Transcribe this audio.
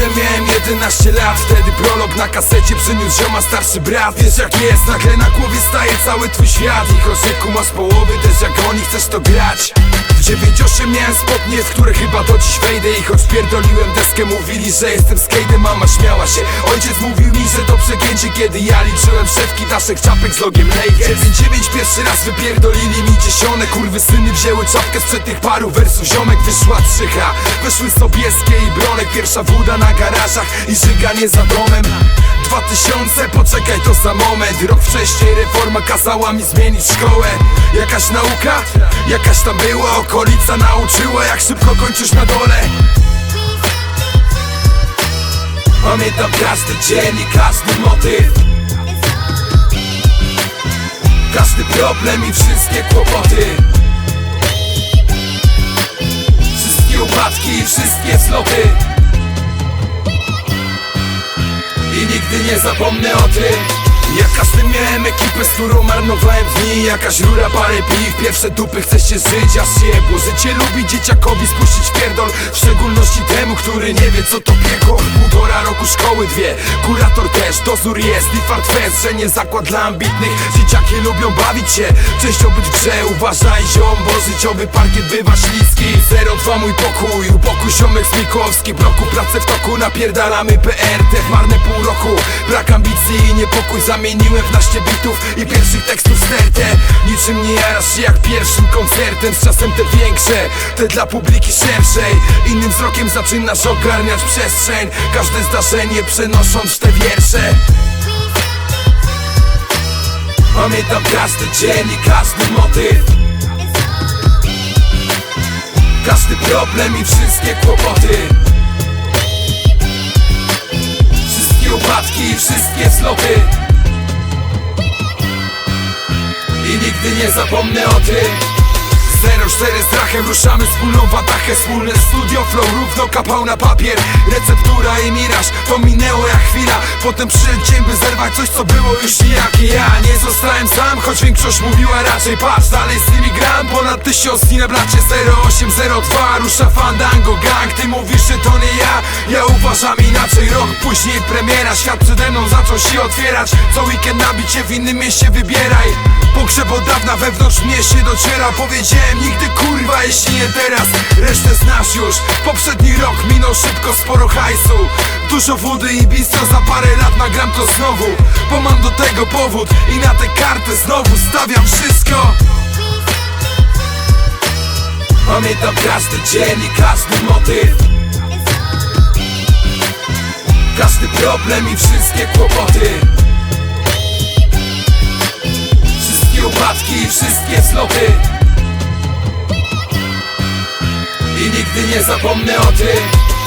Wtedy miałem 11 lat. Wtedy prolog na kasecie przyniósł zioma starszy brat. Wiesz jak jest, nagle na głowie staje cały twój świat. I choć kumasz połowy też jak oni chcesz to grać. W 9-8 miałem spodnie, w które chyba do dziś wejdę. I choć pierdoliłem deskę mówili, że jestem skatem Mama śmiała się, ojciec mówił to przegięcie Kiedy ja liczyłem szewki daszek czapek z logiem Lakers 9-9 pierwszy raz wypierdolili mi dziesione Kurwy syny wzięły czapkę sprzed tych paru wersów. Ziomek wyszła trzycha, weszły Sobieskie i Bronek Pierwsza woda na garażach i żyganie za domem. 2000, poczekaj to za moment Rok wcześniej reforma kazała mi zmienić szkołę. Jakaś nauka, jakaś tam była Okolica nauczyła jak szybko kończysz na dole Pamiętam każdy dzień i każdy motyw. Każdy problem i wszystkie kłopoty. Wszystkie upadki i wszystkie wzloty I nigdy nie zapomnę o tym ja każdy miałem ekipę, z którą marnowałem dni? Jakaś rura, parę piw, pierwsze dupy chce się żyć Aż się bo życie lubi dzieciakowi spuścić pierdol. W szczególności temu, który nie wie co to piekło. Półtora roku szkoły, dwie, kurator też Dozór jest. I fart fest, że nie zakład dla ambitnych. Dzieciaki lubią bawić się, częścią być w grze Uważaj ziom, bo życiowy parkiet bywa śliski. 02 mój pokój, u boku ziomek z Mikołowski Bloku pracę w toku, napierdalamy PRT w marne pół roku. Brak ambicji niepokój zamieniłem w naście bitów I pierwszych tekstów stertę Niczym nie jarasz się jak pierwszym koncertem Z czasem te większe, te dla publiki szerszej. Innym wzrokiem zaczynasz ogarniać przestrzeń Każde zdarzenie przenosząc te wiersze. Pamiętam każdy dzień i każdy motyw. Każdy problem i wszystkie kłopoty Upadki i wszystkie wzloty I nigdy nie zapomnę o tym. 04 z trachem ruszamy wspólną watachę. Wspólne studio, flow równo kapał na papier. Receptura i miraż, to minęło jak chwila. Potem przyszedł dzień by zerwać coś co było już nijakie Ja nie zostałem sam, choć większość mówiła raczej Patrz, dalej z nimi gram, ponad tysiąc i na blacie 0802 rusza fandango gang Ty mówisz, że to nie ja, ja uważam inaczej Rok później premiera, świat przede mną zaczął się otwierać. Co weekend nabicie w innym mieście wybieraj. Pogrzeb od dawna wewnątrz mnie się dociera. Powiedziałem nigdy kurwa, jeśli nie teraz. Resztę znasz już, poprzedni rok minął szybko sporo hajsu. Dużo wody i bistro, za parę lat nagram to znowu. Bo mam do tego powód i na tę kartę znowu stawiam wszystko. Pamiętam każdy dzień i każdy motyw Każdy problem i wszystkie kłopoty. Wszystkie upadki i wszystkie wzloty I nigdy nie zapomnę o tym